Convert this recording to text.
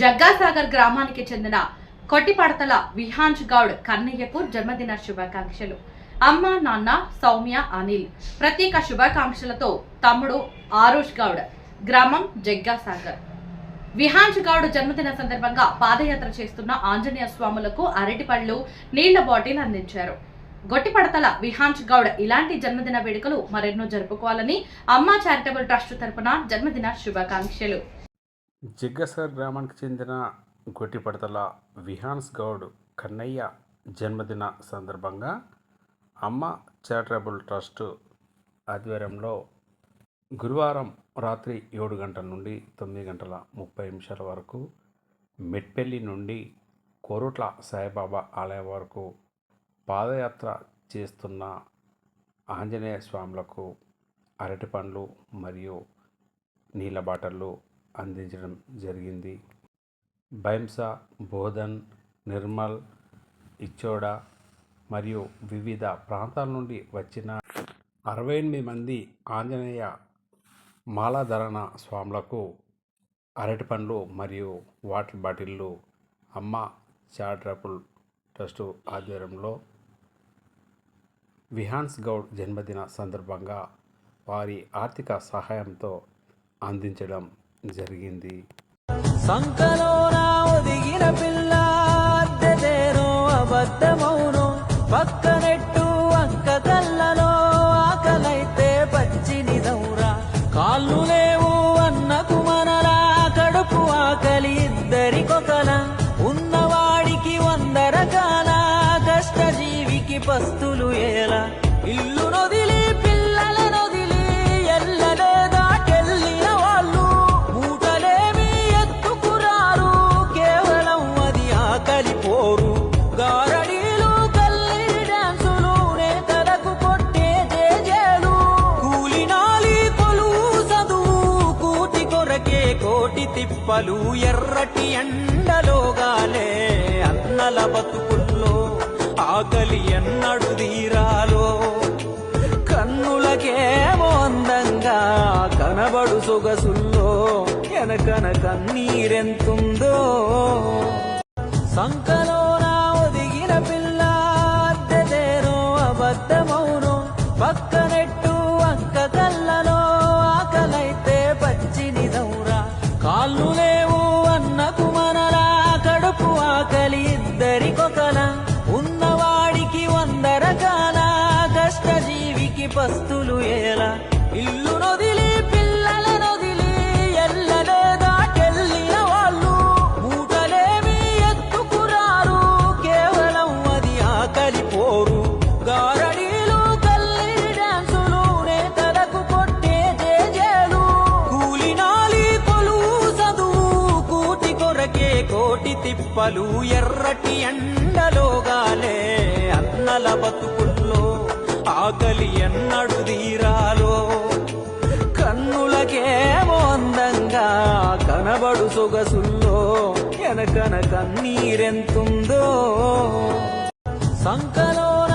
జగ్గాసాగర్ గ్రామానికి చెందిన కొట్టిపడతల విహాంజ్ గౌడ్ కన్నయ్యకు జన్మదిన శుభాకాంక్షలు. అమ్మ నాన్న సౌమ్య అనిల్ ప్రత్యేక శుభాకాంక్షలతో తమ్ముడు ఆరుష్ గౌడ్ గ్రామం జగ్గాసాగర్. విహాంజ్ గౌడ్ జన్మదిన సందర్భంగా పాదయాత్ర చేస్తున్న ఆంజనేయ స్వాములకు అరటిపళ్ళు నీళ్ళ బాటిల్ అందించారు. గొట్టిపడతల విహాంచ్ గౌడ్ ఇలాంటి జన్మదిన వేడుకలు మరెన్నో జరుపుకోవాలని అమ్మా చారిటబుల్ ట్రస్ట్ తరపున జన్మదిన శుభాకాంక్షలు. జిగ్గసర్ గ్రామానికి చెందిన గొట్టిపడతల విహాన్స్ గౌడ్ కన్నయ్య జన్మదిన సందర్భంగా అమ్మ చారిటబుల్ ట్రస్ట్ ఆధ్వర్యంలో గురువారం రాత్రి ఏడు గంటల నుండి తొమ్మిది గంటల ముప్పై నిమిషాల వరకు మెట్పెల్లి నుండి కోరుట్ల సాయిబాబా ఆలయం వరకు పాదయాత్ర చేస్తున్న ఆంజనేయ స్వాములకు అరటి పండ్లు మరియు నీళ్ళ బాటళ్ళు అందించడం జరిగింది. భైంసా బోధన్ నిర్మల్ ఇచ్చోడా మరియు వివిధ ప్రాంతాల నుండి వచ్చిన అరవై ఎనిమిది మంది ఆంజనేయ మాలాధరణ స్వాములకు అరటి పండ్లు మరియు వాటర్ బాటిళ్ళు అమ్మ చారిటబుల్ ట్రస్టు ఆధ్వర్యంలో విహాన్స్ గౌడ్ జన్మదిన సందర్భంగా వారి ఆర్థిక సహాయంతో అందించడం జరిగింది. సంకలోన ఒదిగిన పిల్ల అద్దెదేనో అబద్ధమౌను పక్కనెట్టు అంక కల్లలో ఆకలైతే పచ్చిని దౌరా కాళ్ళు లేవు అన్నకు మనలా కడుపు ఆకలి ఇద్దరికొకల ఉన్నవాడికి వంద రకాల కష్టజీవికి పస్తులు ఎలా ఇల్లు నొదిలి తిప్పలు ఎర్రటి ఎండలోగాలే అన్నల బతుకుల్లో ఆకలి ఎన్నడు తీరాలో. కన్నులకేమో అందంగా కనబడు సొగసుల్లో ఎనకన కన్నీరెంతుందో. సంకలోన పస్తులు ఎలా? ఇల్లు నొదిలి పిల్లల నొదిలి ఎల్లలేదాకెళ్ళిన వాళ్ళు. మూటలేమి ఎత్తుకురారు కేవలం అది ఆకలి పోరు. గారడీలు కల్లి డాన్సులు నేతలకు కొట్టే జేజేలు. కూలినాలి కొలువు చదువు కూటి కొరకే కోటి తిప్పలు. ఎర్రటి ఎండలోగాలే అన్నల బతుకులు ఆకలి ఎన్నడు తీరాలో? కన్నులకేమో అందంగా కనబడు సొగసుల్లో ఎనకన కన్నీరెంతుందో? సంకలో